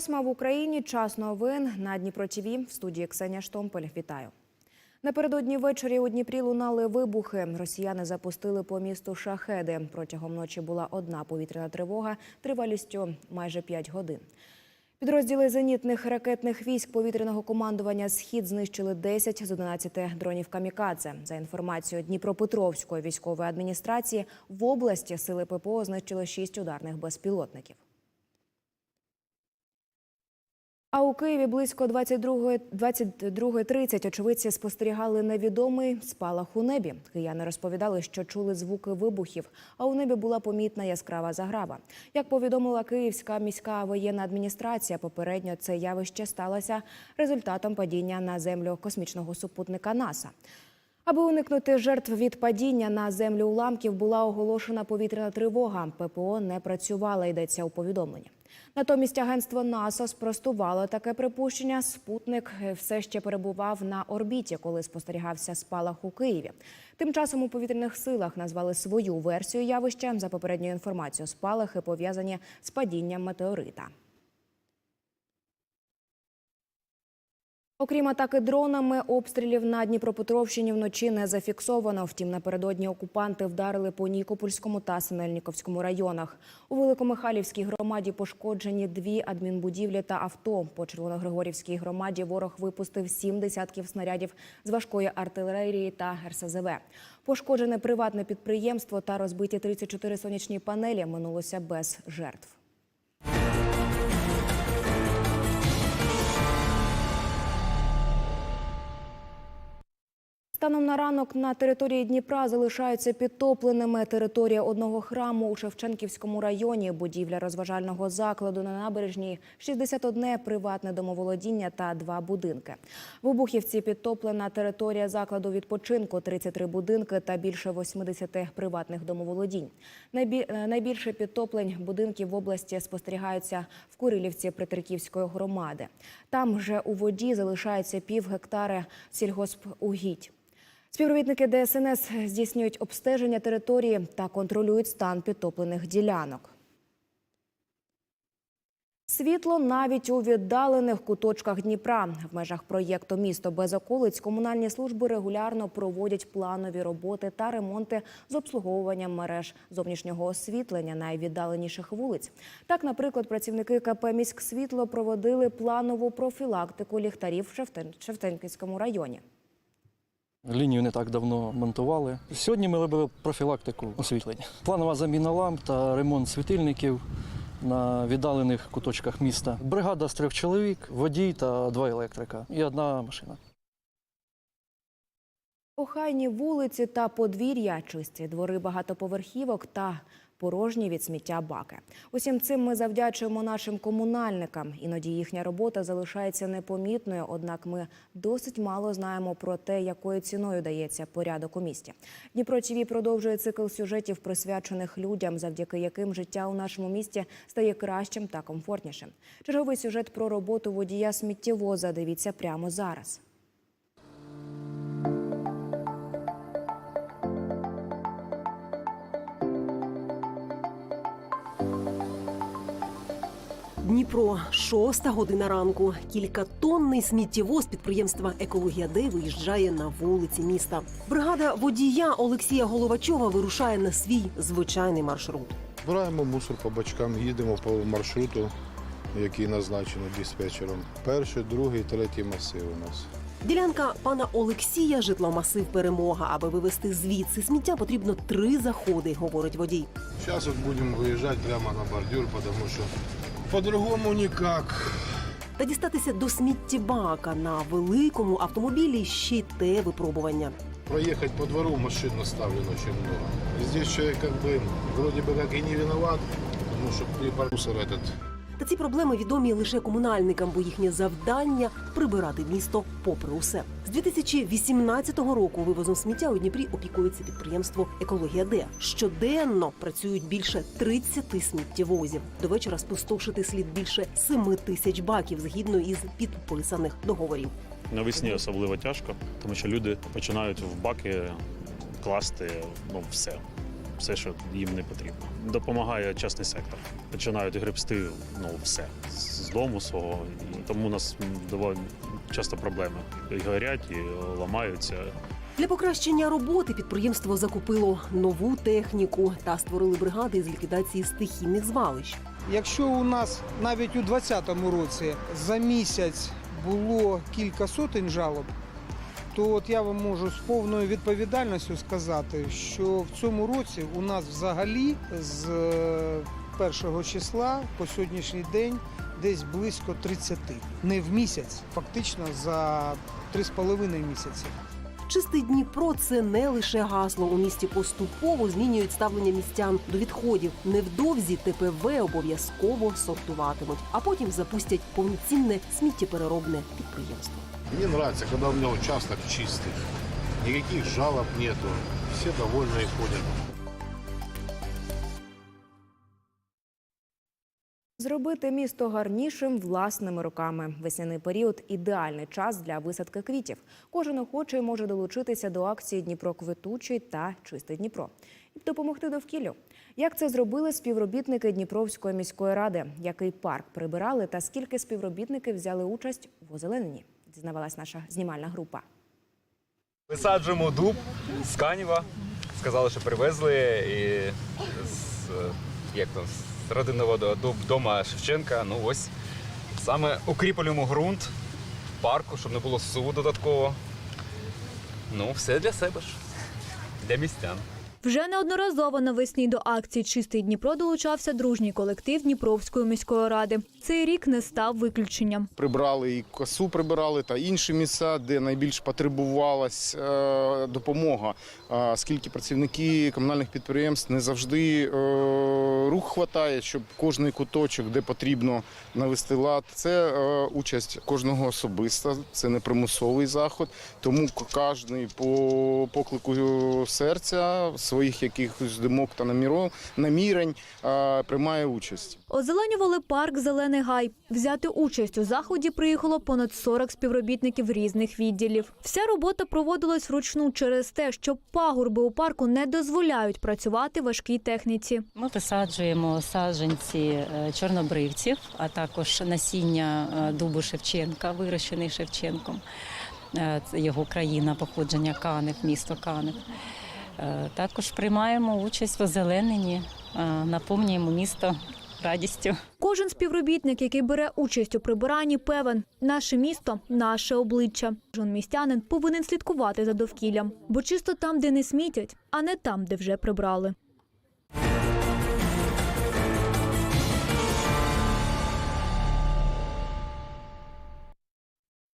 Восьма в Україні. Час новин на Дніпро ТІВІ. В студії Ксенія Штомпель. Вітаю. Напередодні ввечері у Дніпрі лунали вибухи. Росіяни запустили по місту шахеди. Протягом ночі була одна повітряна тривога тривалістю майже 5 годин. Підрозділи зенітних ракетних військ повітряного командування Схід знищили 10 з 11 дронів камікадзе. За інформацією Дніпропетровської військової адміністрації, в області сили ППО знищили 6 ударних безпілотників. А у Києві близько 22 22.30 очевидці спостерігали невідомий спалах у небі. Кияни розповідали, що чули звуки вибухів, а у небі була помітна яскрава заграва. Як повідомила Київська міська воєнна адміністрація, попередньо це явище сталося результатом падіння на землю космічного супутника НАСА. Аби уникнути жертв від падіння на землю уламків, була оголошена повітряна тривога. ППО не працювала, йдеться у повідомленні. Натомість агентство НАСА спростувало таке припущення. Спутник все ще перебував на орбіті, коли спостерігався спалах у Києві. Тим часом у повітряних силах назвали свою версію явища. За попередньою інформацією, спалахи пов'язані з падінням метеорита. Окрім атаки дронами, обстрілів на Дніпропетровщині вночі не зафіксовано. Втім, напередодні окупанти вдарили по Нікопольському та Синельніковському районах. У Великомихайлівській громаді пошкоджені дві адмінбудівлі та авто. По Червоногригорівській громаді ворог випустив сім десятків снарядів з важкої артилерії та РСЗВ. Пошкоджене приватне підприємство та розбиті 34 сонячні панелі минулося без жертв. Станом на ранок на території Дніпра залишаються підтопленими територія одного храму у Шевченківському районі, будівля розважального закладу на набережній, 61 приватне домоволодіння та два будинки. В Обухівці підтоплена територія закладу відпочинку, 33 будинки та більше 80 приватних домоволодінь. Е, Найбільше підтоплень будинків в області спостерігаються в Курилівці Притриківської громади. Там вже у воді залишається пів гектари сільгоспугідь. Співробітники ДСНС здійснюють обстеження території та контролюють стан підтоплених ділянок. Світло навіть у віддалених куточках Дніпра. В межах проєкту Місто без околиць комунальні служби регулярно проводять планові роботи та ремонти з обслуговуванням мереж зовнішнього освітлення найвіддаленіших вулиць. Так, наприклад, працівники КП «Міськсвітло» проводили планову профілактику ліхтарів в Шевтен- Шевтенківському районі. Лінію не так давно монтували. Сьогодні ми робили профілактику освітлення. Планова заміна ламп та ремонт світильників на віддалених куточках міста. Бригада з трьох чоловік, водій та два електрика і одна машина. Охайні вулиці та подвір'я, чисті двори багатоповерхівок та порожні від сміття баки. Усім цим ми завдячуємо нашим комунальникам. Іноді їхня робота залишається непомітною, однак ми досить мало знаємо про те, якою ціною дається порядок у місті. Дніпро ТІВІ продовжує цикл сюжетів, присвячених людям, завдяки яким життя у нашому місті стає кращим та комфортнішим. Черговий сюжет про роботу водія сміттєвоза. Дивіться прямо зараз. Дніпро, шоста година ранку. Кількатонний сміттєвоз підприємства Екологія Д виїжджає на вулиці міста. Бригада водія Олексія Головачова вирушає на свій звичайний маршрут. Збираємо мусор по бачкам, їдемо по маршруту, який назначено диспетчером. Перший, другий, третій масив у нас. Ділянка пана Олексія житломасив перемога. Аби вивезти звідси сміття, потрібно три заходи, говорить водій. Зараз от будемо виїжджати прямо на бордюр, тому що по-другому ніяк. Та дістатися до сміттєбака на великому автомобілі ще й те випробування. Проехать по двору машин наставлено очень много. И здесь человек как бы вроде бы как и не виноват, потому что прибор мусор этот та ці проблеми відомі лише комунальникам, бо їхнє завдання прибирати місто попри усе. З 2018 року вивозом сміття у Дніпрі опікується підприємство Екологія Д. Щоденно працюють більше 30 сміттєвозів. До вечора спустошити слід більше 7 тисяч баків згідно із підписаних договорів. Навесні особливо тяжко, тому що люди починають в баки класти ну, все, все, що їм не потрібно. Допомагає частний сектор. Починають гребсти ну, все з з дому свого. І Тому у нас доволі часто проблеми. І горять, і ламаються. Для покращення роботи підприємство закупило нову техніку та створили бригади з ліквідації стихійних звалищ. Якщо у нас навіть у 2020 році за місяць було кілька сотень жалоб, то от я вам можу з повною відповідальністю сказати, що в цьому році у нас взагалі з е, першого числа по сьогоднішній день десь близько 30. Не в місяць, фактично за 3,5 місяці. Чистий Дніпро це не лише гасло. У місті поступово змінюють ставлення містян до відходів. Невдовзі ТПВ обов'язково сортуватимуть, а потім запустять повноцінне сміттєпереробне підприємство. Мне нравится, когда у меня участок чистый. Никаких жалоб нету. Все довольны и ходят. Зробити місто гарнішим власними руками. Весняний період ідеальний час для висадки квітів. Кожен охочий може долучитися до акції Дніпро квитучий та Чистий Дніпро і допомогти довкіллю. Як це зробили співробітники Дніпровської міської ради? Який парк прибирали та скільки співробітників взяли участь в озелененні? Дізнавалась наша знімальна група. Висаджуємо дуб з Канєва. Сказали, що привезли і з, як там, з родинного дуб дома Шевченка. Ну ось саме укріплюємо ґрунт парку, щоб не було суву додатково. Ну, все для себе ж, для містян. Вже неодноразово навесні до акції Чистий Дніпро долучався дружній колектив Дніпровської міської ради. Цей рік не став виключенням. прибрали і косу прибирали та інші місця, де найбільш потребувалась е, допомога. А Оскільки працівники комунальних підприємств не завжди е, рух хватає, щоб кожний куточок, де потрібно навести лад, це е, участь кожного особиста, це не примусовий заход. Тому кожен по поклику серця своїх якихось думок та наміров, намірень е, приймає участь. Озеленювали парк Зелений гай. Взяти участь у заході приїхало понад 40 співробітників різних відділів. Вся робота проводилась вручну через те, що пагорби у парку не дозволяють працювати важкій техніці. Ми висаджуємо саджанці е, чорнобривців, а також насіння е, дубу Шевченка, вирощений Шевченком. Е, Це його країна походження Канев, місто Канев. Е, Також приймаємо участь в озелененні, е, наповнюємо місто радістю. Кожен співробітник, який бере участь у прибиранні, певен, наше місто наше обличчя. Жон містянин повинен слідкувати за довкіллям, бо чисто там, де не смітять, а не там, де вже прибрали.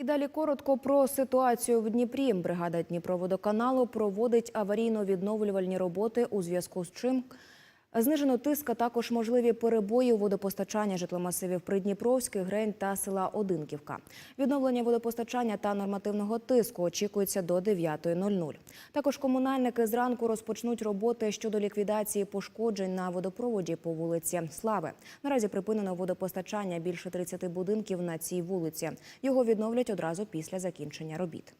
І далі коротко про ситуацію в Дніпрі. Бригада Дніпроводоканалу проводить аварійно-відновлювальні роботи у зв'язку з чим знижено тиск, а також можливі перебої у водопостачання житломасивів Придніпровський, Грень та села Одинківка. Відновлення водопостачання та нормативного тиску очікується до 9.00. Також комунальники зранку розпочнуть роботи щодо ліквідації пошкоджень на водопроводі по вулиці Слави. Наразі припинено водопостачання більше 30 будинків на цій вулиці. Його відновлять одразу після закінчення робіт.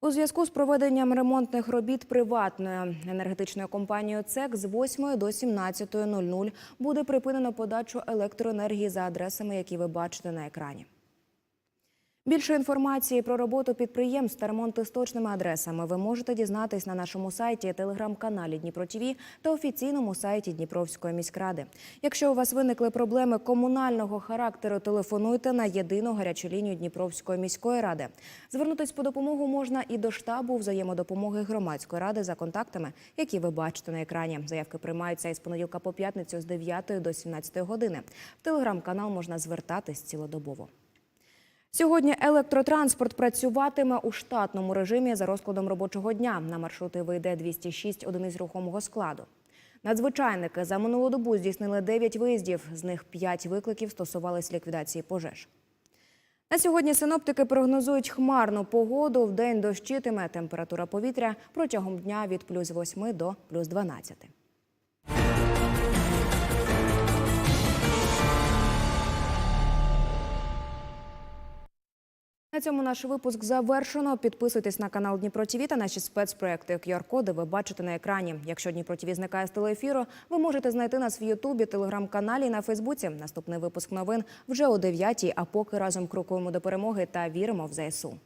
У зв'язку з проведенням ремонтних робіт приватною енергетичною компанією ЦЕК з 8 до 17.00 буде припинено подачу електроенергії за адресами, які ви бачите на екрані. Більше інформації про роботу підприємств та ремонти з адресами ви можете дізнатись на нашому сайті, телеграм-каналі Дніпро ТІВІ та офіційному сайті Дніпровської міськради. Якщо у вас виникли проблеми комунального характеру, телефонуйте на єдину гарячу лінію Дніпровської міської ради. Звернутись по допомогу можна і до штабу взаємодопомоги громадської ради за контактами, які ви бачите на екрані. Заявки приймаються із понеділка по п'ятницю з 9 до 17 години. В телеграм-канал можна звертатись цілодобово. Сьогодні електротранспорт працюватиме у штатному режимі за розкладом робочого дня. На маршрути вийде 206 одиниць рухомого складу. Надзвичайники за минулу добу здійснили 9 виїздів, з них 5 викликів стосувались ліквідації пожеж. На сьогодні синоптики прогнозують хмарну погоду. Вдень дощитиме температура повітря протягом дня від плюс 8 до плюс 12. На цьому наш випуск завершено. Підписуйтесь на канал Дніпро ТІВІ та наші спецпроекти. QR-коди ви бачите на екрані. Якщо Дніпро ТІВІ зникає з телеефіру, ви можете знайти нас в Ютубі, телеграм-каналі і на Фейсбуці. Наступний випуск новин вже о 9 А поки разом крокуємо до перемоги та віримо в ЗСУ.